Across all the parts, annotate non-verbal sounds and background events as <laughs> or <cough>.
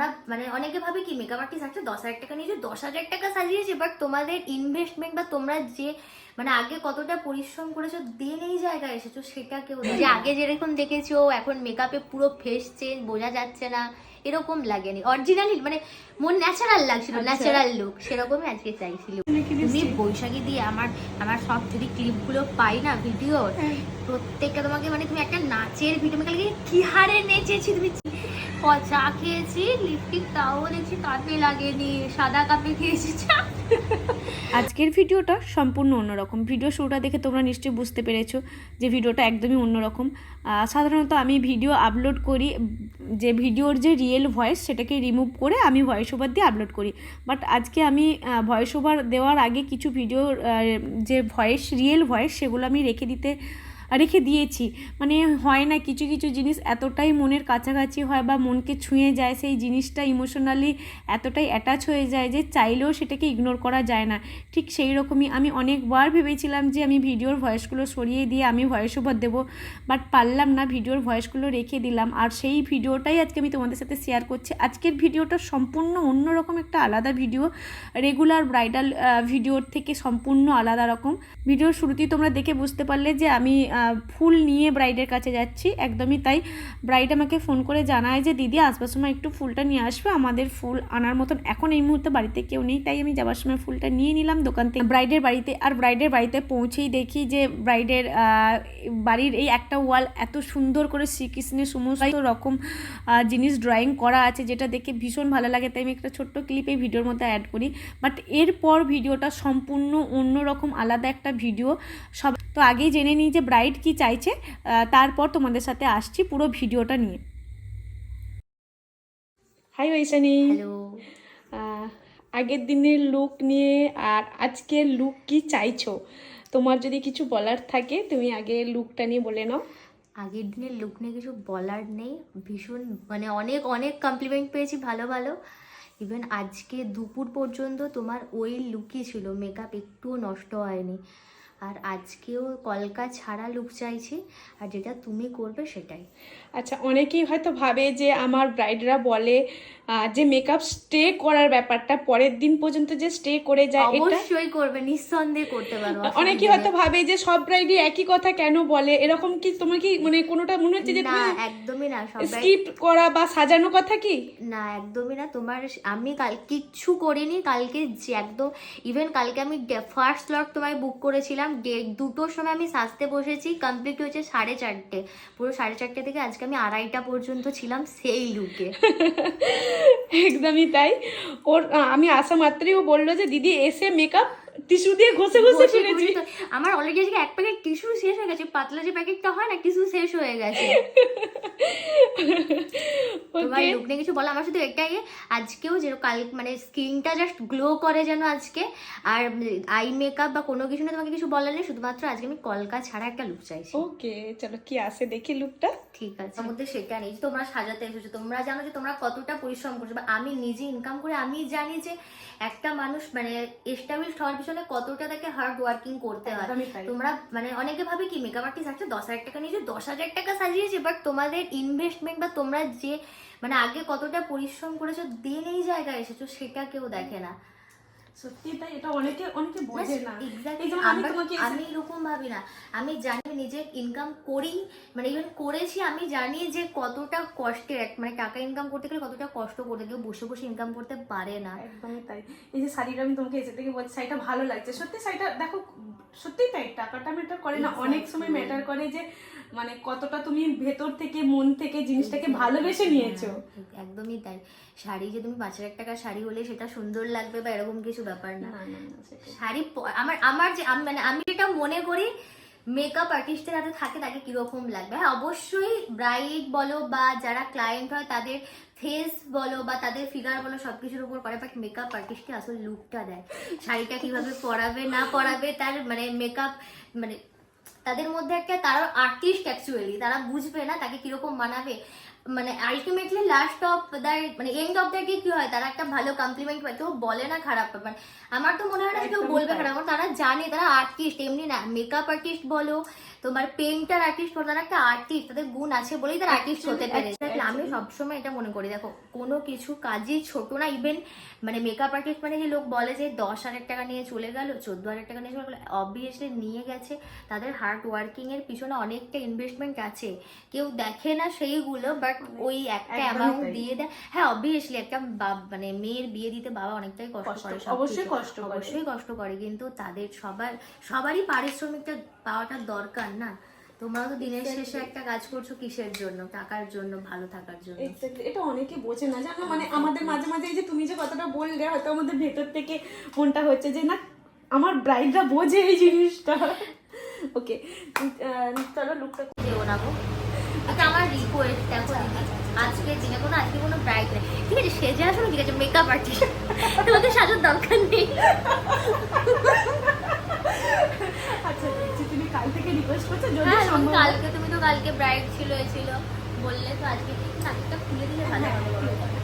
তোমরা মানে অনেকে ভাবে কি মেকআপ আর্টিস্ট আছে দশ হাজার টাকা নিয়েছে দশ হাজার টাকা সাজিয়েছে বাট তোমাদের ইনভেস্টমেন্ট বা তোমরা যে মানে আগে কতটা পরিশ্রম করেছ দেন এই জায়গায় এসেছ সেটা কেউ যে আগে যেরকম দেখেছ এখন মেকআপে পুরো ফেস চেঞ্জ বোঝা যাচ্ছে না এরকম লাগেনি। অরিজিনালি মানে মন ন্যাচারাল লাগছিল ন্যাচারাল লুক সেরকমই আজকে চাইছিল। তুমি বৈশাখী দিয়ে আমার আমার সব যদি ক্লিপগুলো পাই না ভিডিও প্রত্যেকটা তোমাকে মানে তুমি একটা নাচের ভিডিও কালকে কি হারে নেচেছি তুমি চা খেয়েছি লিপস্টিক তাও দেখছি কাপে লাগেনি সাদা কাপে খেয়েছি চা। আজকের ভিডিওটা সম্পূর্ণ অন্যরকম। ভিডিও শুরুটা দেখে তোমরা নিশ্চয়ই বুঝতে পেরেছ যে ভিডিওটা একদমই অন্যরকম। সাধারণত আমি ভিডিও আপলোড করি, যে ভিডিওর যে রিয়েল ভয়েস সেটাকে রিমুভ করে আমি ভয়েস ওভার দিয়ে আপলোড করি। বাট আজকে আমি ভয়েস ওভার দেওয়ার আগে কিছু ভিডিওর যে ভয়েস রিয়েল ভয়েস সেগুলো আমি রেখে দিতে রেখে দিয়েছি। মানে হয় না কিছু কিছু জিনিস এতটাই মনের কাছাকাছি হয় বা মনকে ছুঁয়ে যায়, সেই জিনিসটা ইমোশনালি এতটাই অ্যাটাচ হয়ে যায় যে চাইলেও সেটাকে ইগনোর করা যায় না। ঠিক সেই রকমই আমি অনেকবার ভেবেছিলাম যে আমি ভিডিওর ভয়েসগুলো সরিয়ে দিয়ে আমি ভয়েস ওভার দেবো বাট পারলাম না, ভিডিওর ভয়েসগুলো রেখে দিলাম। আর সেই ভিডিওটাই আজকে আমি তোমাদের সাথে শেয়ার করছি। আজকের ভিডিওটা সম্পূর্ণ অন্যরকম একটা আলাদা ভিডিও রেগুলার ব্রাইডাল ভিডিওর থেকে সম্পূর্ণ আলাদা রকম। ভিডিওর শুরুতেই তোমরা দেখে বুঝতে পারলে যে আমি ফুল নিয়ে ব্রাইডের কাছে যাচ্ছি। একদমই তাই। ব্রাইড আমাকে ফোন করে জানায় যে, দিদি, আসবার সময় একটু ফুলটা নিয়ে আসবে। আমাদের ফুল আনার মতন এখন এই মুহূর্তে বাড়িতে কেউ নেই, তাই আমি যাওয়ার সময় ফুলটা নিয়ে নিলাম দোকান থেকে। ব্রাইডের বাড়িতে, আর ব্রাইডের বাড়িতে পৌঁছেই দেখি যে, ব্রাইডের বাড়ির এই একটা ওয়াল এত সুন্দর করে শ্রীকৃষ্ণের সমস্ত রকম জিনিস ড্রয়িং করা আছে, যেটা দেখে ভীষণ ভালো লাগে। তাই আমি একটা ছোট্ট ক্লিপ এই ভিডিওর মধ্যে অ্যাড করি। বাট এরপর ভিডিওটা সম্পূর্ণ অন্যরকম, আলাদা একটা ভিডিও। সব, তো আগেই জেনে নিই যে ব্রাইড কি চাইছে তারপর তোমাদের সাথে আসছি পুরো ভিডিওটা নিয়ে। Hi Baishani hello. আগের দিনের লুক নিয়ে আর আজকের লুক কি চাইছো? তোমার যদি কিছু বলার থাকে তুমি আগে লুকটা নিয়ে বলে নাও। আগের দিনের লুক নিয়ে কিছু বলার নেই। ভীষণ মানে অনেক অনেক কমপ্লিমেন্ট পেয়েছি ভালো ভালো। ইভেন আজকে দুপুর পর্যন্ত তোমার ওই লুকই ছিল। মেকআপ একটুও নষ্ট হয়নি। আর আজকেও কলকা ছাড়া লুক চাইছি আর যেটা তুমি করবে সেটাই। আচ্ছা অনেকেই হয়তো ভাবে যে আমার ব্রাইডরা বলে যে মেকআপ স্টে করার ব্যাপারটা পরের দিন পর্যন্ত যে স্টে করে যায় এটা অবশ্যই করবে নিঃসন্দেহে করতে পারো অনেকেই হয়তো ভাবে যে সব ব্রাইডই একই কথা কেন বলে? এরকম কি তোমার কি মানে কোনোটা মনে হচ্ছে যে না একদমই না সবাই স্কিপ করা বা সাজানো কথা কি? না একদমই না তোমার আমি কাল কিচ্ছু করিনি কালকে যে একদম ইভেন কালকে আমি ফার্স্ট স্লট তোমায় বুক করেছিলাম দুটোর সময় আমি সাজতে বসেছি কমপ্লিট হয়েছে সাড়ে চারটে। পুরো সাড়ে চারটে থেকে আজকে আমি আড়াইটা পর্যন্ত ছিলাম সেই লুকে <laughs> একদমই তাই। ওর আমি আসা মাত্রই ও বলল যে, দিদি, এসে মেকআপ টিস্যু দিয়ে ঘষে ঘষে তুলেছি আমার অলরেডি আজকে এক প্যাকেট টিস্যু শেষ হয়ে গেছে পাতলা যে প্যাকেটটা হয় না টিস্যু শেষ হয়ে গেছে। তোমার লুক নিয়ে কিছু বলো? আমার শুধু এটাই আজকেও যে কাল মানে স্কিনটা জাস্ট গ্লো করে যেন আজকে আর আই মেকআপ বা কোনো কিছু না তোমাকে কিছু বলার নেই শুধুমাত্র আজকে আমি কলকা ছাড়া একটা লুক চাইছি। ওকে চলো কি আসে দেখি লুকটা ঠিক আছে। মধ্যে সেটা নেই। তোমরা সাজাতে এসেছ তোমরা জানো যে তোমরা কতটা পরিশ্রম করছ বা আমি নিজে ইনকাম করে আমি জানি যে একটা মানুষ মানে এস্টাবলিশ হওয়ার পিছনে কতটা তাকে হার্ড ওয়ার্কিং করতে হয়। তোমরা মানে অনেকে ভাবে কি মেকআপ আর্টিস্ট আছে দশ হাজার টাকা নিয়েছে দশ হাজার টাকা সাজিয়েছে বাট তোমাদের ইনভেস্টমেন্ট বা তোমরা যে মানে আগে কতটা পরিশ্রম করেছ দেন এই জায়গায় এসেছ সেটা কেউ দেখে না। সত্যি তাই এটা অনেকে অনেকে বোঝে না। Exactly. এই যেমন আমি তোমাকে আমি এরকম ভাবি না। আমি জানি নিজের নিজে ইনকাম করি মানে ইভেন করেছি আমি জানি যে কতটা কষ্টের মানে টাকা ইনকাম করতে গেলে কতটা কষ্ট করতে কেউ বসে বসে ইনকাম করতে পারে না। একদমই তাই। এই যে শাড়িটা আমি তোমাকে এসে থেকে বলছি শাড়িটা ভালো লাগছে। সত্যি শাড়িটা দেখো সত্যি তাই টাকাটা ম্যাটার করে না। অনেক সময়. ম্যাটার করে যে মানে কতটা তুমি ভেতর থেকে মন থেকে জিনিসটাকে ভালোবেসে নিয়েছো। হ্যাঁ, একদমই তাই। শাড়ি যে তুমি পাঁচ হাজার টাকার শাড়ি হলে সেটা সুন্দর লাগবে বা এরকম কিছু ব্যাপার না। শাড়ি আমার আমার যে আমি মানে আমি যেটা মনে করি মেকআপ আর্টিস্টের হাতে থাকে, তাকে কীরকম লাগবে? হ্যাঁ অবশ্যই ব্রাইড বলো বা যারা ক্লায়েন্ট হয়, তাদের ফেস বলো বা তাদের ফিগার বলো সব কিছুর উপর করে বাট মেকআপ আর্টিস্টকে আসলে লুকটা দেয়। শাড়িটা কীভাবে পরাবে, না পরাবে, তার মানে মেকআপ মানে তাদের মধ্যে একটা তারা আর্টিস্ট অ্যাকচুয়ালি তারা বুঝবে না, তাকে কীরকম মানাবে। মানে আলটিমেটলি লাস্ট অফ দ্য মানে এন্ড অফ দ্য ডে কি হয়? তারা একটা ভালো কমপ্লিমেন্ট পায়। কেউ বলে না খারাপ ব্যাপার। আমার তো মনে হয় না কেউ বলবে খারাপ। তারা জানে তারা আর্টিস্ট এমনি না মেকআপ আর্টিস্ট বলো তোমার পেন্টার আর্টিস্ট বলো তারা একটা আর্টিস্ট তাদের গুণ আছে বলেই তারা আর্টিস্ট হতে পেরেছে। আমি সবসময় এটা মনে করি। দেখো কোনো কিছু কাজই ছোট না। ইভেন মানে মেকআপ আর্টিস্ট মানে যে লোক বলে যে দশ হাজার টাকা নিয়ে চলে গেল চোদ্দ হাজার টাকা নিয়ে চলে গেলো অবভিয়াসলি নিয়ে গেছে। তাদের হার্ড ওয়ার্কিংয়ের পিছনে অনেকটা ইনভেস্টমেন্ট আছে। কেউ দেখে না সেইগুলো বাট ওই একটা অ্যামাউন্ট দিয়ে দেয়। হ্যাঁ অবভিয়াসলি একটা মানে মেয়ের বিয়ে দিতে বাবা অনেকটাই কষ্ট করে অবশ্যই কষ্ট। অবশ্যই কষ্ট করে কিন্তু তাদের সবার সবারই পারিশ্রমিকটা পাওয়াটা দরকার না। তোমরাও তো দিনের শেষে একটা কাজ করছ কিসের জন্য? টাকার জন্য ভালো থাকার জন্য। এটা অনেকে বোঝে না জানো? মানে আমাদের মাঝে মাঝে এই যে তুমি যে কথাটা বললে হয়তো আমাদের ভেতর থেকে মনটা হচ্ছে যে না আমার ব্রাইডরা বোঝে এই জিনিসটা। <laughs> ওকে চলো লুকটা না গো আমার রিকোয়েস্ট দেখো দিদি। আজকের দিনে কোনো আজকে কোনো ব্রাইড নেই। ঠিক আছে সেজে যে না ঠিক আছে মেকআপ আর্টিস্ট তোমাদের সাজার দরকার নেই। আচ্ছা তুমি কাল থেকে রিকোয়েস্ট করছ যদি হ্যাঁ সম্ভব কালকে তুমি তো কালকে ব্রাইড ছিল এ ছিল। বললে তো আজকে নাটকটা খুলে দিলে ভালো হবে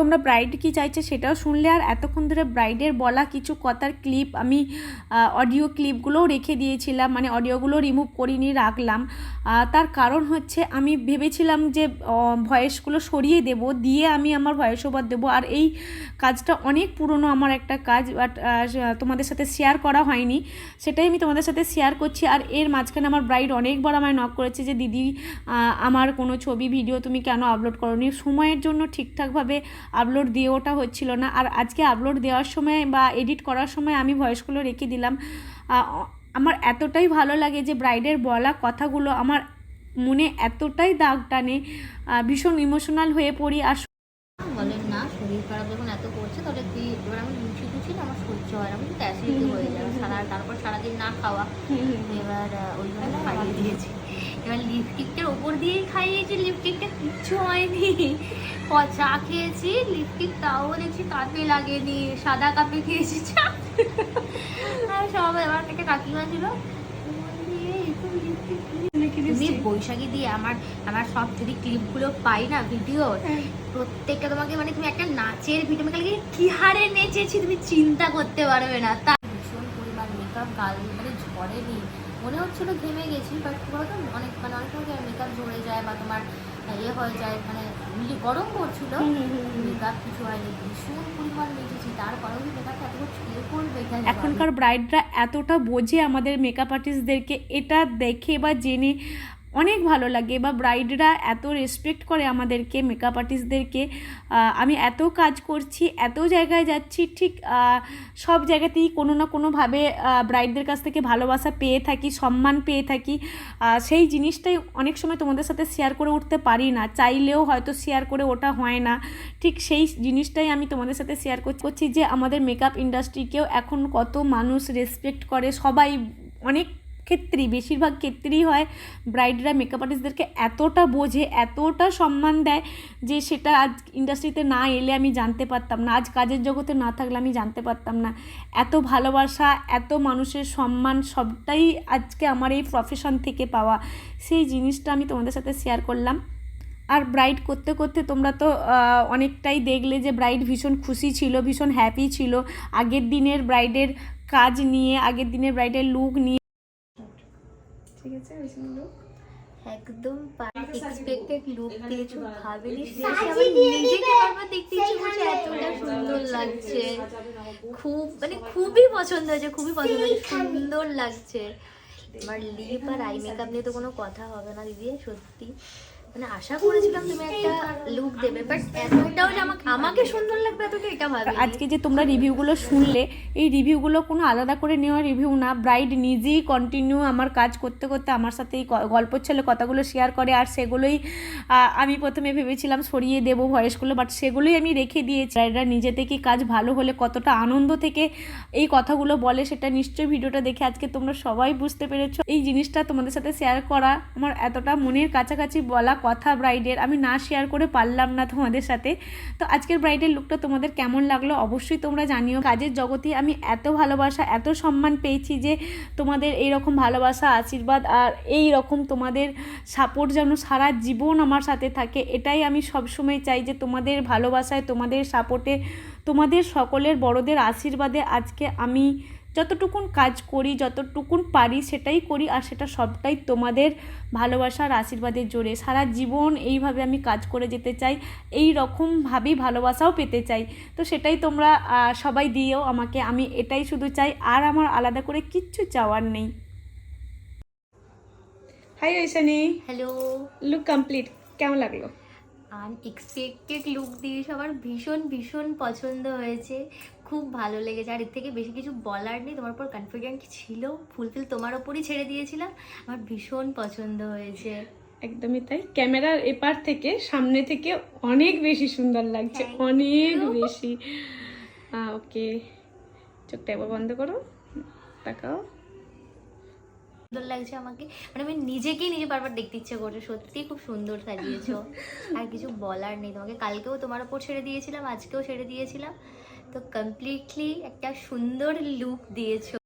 তোমরা ব্রাইড কি চাইছে সেটাও শুনলে। আর এতক্ষণ ধরে ব্রাইডের বলা কিছু কথার ক্লিপ আমি অডিও ক্লিপগুলোও রেখে দিয়েছিলাম। মানে অডিওগুলো রিমুভ করিনি, রাখলাম। তার কারণ হচ্ছে আমি ভেবেছিলাম যে ভয়েসগুলো সরিয়ে দেব, দিয়ে আমি আমার ভয়েস ওভার দেবো। আর এই কাজটা অনেক পুরনো আমার একটা কাজ বাট তোমাদের সাথে শেয়ার করা হয়নি। সেটাই আমি তোমাদের সাথে শেয়ার করছি। আর এর মাঝখানে আমার ব্রাইড অনেকবার আমায় নক করেছে যে, দিদি আমার কোনো ছবি ভিডিও তুমি কেন আপলোড করোনি? সময়ের জন্য ঠিকঠাকভাবে আপলোড দিয়ে ওটা হচ্ছিল না। আর আজকে আপলোড দেওয়ার সময় বা এডিট করার সময় আমি ভয়েসগুলো রেখে দিলাম। আমার এতটাই ভালো লাগে যে ব্রাইডের বলা কথাগুলো আমার মনে এতটাই দাগ টানে ভীষণ ইমোশনাল হয়ে পড়ি। আর এত করছে তাহলে তুই এবার আমি লুচি টুচি না আমার সহ্য হয় না কিন্তু অ্যাসিডিটি হয়ে যাবে সারা তারপর সারাদিন না খাওয়া। এবার ওই জন্য খাইয়ে দিয়েছি। এবার লিপস্টিকটার ওপর দিয়েই খাইয়েছি লিপস্টিকটা কিচ্ছু হয়নি। চা খেয়েছি লিপস্টিক তাও দেখছি কাপে লাগেনি সাদা কাপে খেয়েছি চা। আর সবাই আমার একটা কাকিমা ছিল বললি, "এই, একটু lipstick দিবি?" তুমি বৈশাখী দিয়ে আমার আমার সব যদি ক্লিপগুলো পাই না ভিডিও প্রত্যেকটা তোমাকে মানে তুমি একটা নাচের ভিডিও মানে কালকে কি হারে নেচেছি তুমি চিন্তা করতে পারবে না। তা ভীষণ পরিমাণ মেকআপ গাল মানে ঝরেনি। মনে হচ্ছিল ঘেমে গেছি বাট বলতো অনেক মানে অনেক সময় মেকআপ ঝরে যায় বা তোমার ইয়ে হয়ে যায় মানে মিলি গরম করছিল মেকআপ কিছু হয়নি ভীষণ পরিমাণ তারপরেও মেকআপটা এত ছুঁয়ে পড়বে। এখনকার ব্রাইডরা এতটা বোঝে আমাদের মেকআপ আর্টিস্টদেরকে এটা দেখে বা জেনে অনেক ভালো লাগে বা ব্রাইডরা এত রেসপেক্ট করে আমাদেরকে মেকআপ আর্টিস্টদেরকে আমি এত কাজ করছি, এত জায়গায় যাচ্ছি, ঠিক সব জায়গাতেই কোনো না কোনোভাবে ব্রাইডদের কাছ থেকে ভালোবাসা পেয়ে থাকি, সম্মান পেয়ে থাকি। সেই জিনিসটাই অনেক সময় তোমাদের সাথে শেয়ার করে উঠতে পারি না। চাইলেও হয়তো শেয়ার করে ওটা হয় না। ঠিক সেই জিনিসটাই আমি তোমাদের সাথে শেয়ার করছি যে আমাদের মেকআপ ইন্ডাস্ট্রিকেও এখন কত মানুষ রেসপেক্ট করে, সবাই অনেক ক্ষেত্রেই বেশিরভাগ ক্ষেত্রেই হয় ব্রাইডরা মেকআপ আর্টিস্টদেরকে এতটা বোঝে, এতটা সম্মান দেয় যে সেটা আজ ইন্ডাস্ট্রিতে না এলে আমি জানতে পারতাম না, আজ কাজের জগতে না থাকলে আমি জানতে পারতাম না। এত ভালোবাসা, এত মানুষের সম্মান, সবটাই আজকে আমার এই প্রফেশন থেকে পাওয়া। সেই জিনিসটা আমি তোমাদের সাথে শেয়ার করলাম। আর ব্রাইড করতে করতে তোমরা তো অনেকটাই দেখলে যে ব্রাইড ভীষণ খুশি ছিল, ভীষণ হ্যাপি ছিল। আগের দিনের ব্রাইডের কাজ নিয়ে, আগের দিনের ব্রাইডের লুক নিয়ে একদম এক্সপেক্টেড লুক দিয়েছ ভাবিনি। নিজেকে বারবার দেখতে ইচ্ছে করছে এতটা সুন্দর লাগছে। খুব মানে খুবই পছন্দ হয়েছে খুবই পছন্দ হয়েছে সুন্দর লাগছে। আমার লিপ আর আই মেকআপ নিয়ে তো কোনো কথা হবে না দিদি সত্যি। মানে আশা করেছিলাম তুমি একটা লুক দেবে বাট এতটাও যে আমাকে আমাকে সুন্দর লাগবে এতটা এটা ভাবে আজকে যে তোমরা রিভিউগুলো শুনলে, এই রিভিউগুলো কোনো আলাদা করে নেওয়া রিভিউ না। ব্রাইড নিজেই কন্টিনিউ আমার কাজ করতে করতে আমার সাথে এই গল্প ছেলে কথাগুলো শেয়ার করে, আর সেগুলোই আমি প্রথমে ভেবেছিলাম সরিয়ে দেবো ভয়েসগুলো বাট সেগুলোই আমি রেখে দিয়েছি। ব্রাইডরা নিজে থেকে কাজ ভালো হলে কতটা আনন্দ থেকে এই কথাগুলো বলে, সেটা নিশ্চয়ই ভিডিওটা দেখে আজকে তোমরা সবাই বুঝতে পেরেছ। এই জিনিসটা তোমাদের সাথে শেয়ার করা, আমার এতটা মনের কাছাকাছি বলা কথা ব্রাইডের আমি না শেয়ার করে পারলাম না তোমাদের সাথে। তো আজকের ব্রাইডের লুকটা তোমাদের কেমন লাগল অবশ্যই তোমরা জানিও। কাজের জগতে আমি এত ভালোবাসা, এত সম্মান পেয়েছি যে তোমাদের এই রকম ভালোবাসা, আশীর্বাদ আর এই রকম তোমাদের সাপোর্ট যেন সারা জীবন আমার সাথে থাকে, এটাই আমি সবসময় চাই যে তোমাদের ভালোবাসায়, তোমাদের সাপোর্টে তোমাদের সকলের বড়দের আশীর্বাদে আজকে আমি যতটুকুন কাজ করি যতটুকুন পারি সেটাই করি আর সেটা সবটাই তোমাদের ভালোবাসার আশীর্বাদের জোরে। সারা জীবন এইভাবে আমি কাজ করে যেতে চাই এই রকমভাবেই ভালোবাসাও পেতে চাই। তো সেটাই তোমরা সবাই দিয়েও আমাকে। আমি এটাই শুধু চাই আর আমার আলাদা করে কিচ্ছু চাওয়ার নেই। Hi Aishani hello look complete কেমন লাগল? আনএক্সপেক্টেড লুক দিয়ে সবার ভীষণ ভীষণ পছন্দ হয়েছে। খুব ভালো লেগেছে। আর এর থেকে বেশি কিছু বলার নেই। তোমার উপর কনফিডেন্ট ছিল। ফুলফিল তোমার ওপরই ছেড়ে দিয়েছিলাম। আমার ভীষণ পছন্দ হয়েছে। একদমই তাই। ক্যামেরার এপার থেকে সামনে থেকে অনেক বেশি সুন্দর লাগছে। অনেক বেশি। ওকে। চোখটা একবার বন্ধ করো। তাকাও। সুন্দর লাগছে আমাকে। মানে আমি নিজেকেই নিজে বারবার দেখতে ইচ্ছে করছে। সত্যি খুব সুন্দর সাজিয়েছো। আর কিছু বলার নেই। তোমাকে কালকেও তোমার ওপর ছেড়ে দিয়েছিলাম আজকেও ছেড়ে দিয়েছিলাম। তো কমপ্লিটলি একটা সুন্দর লুক দিয়েছ।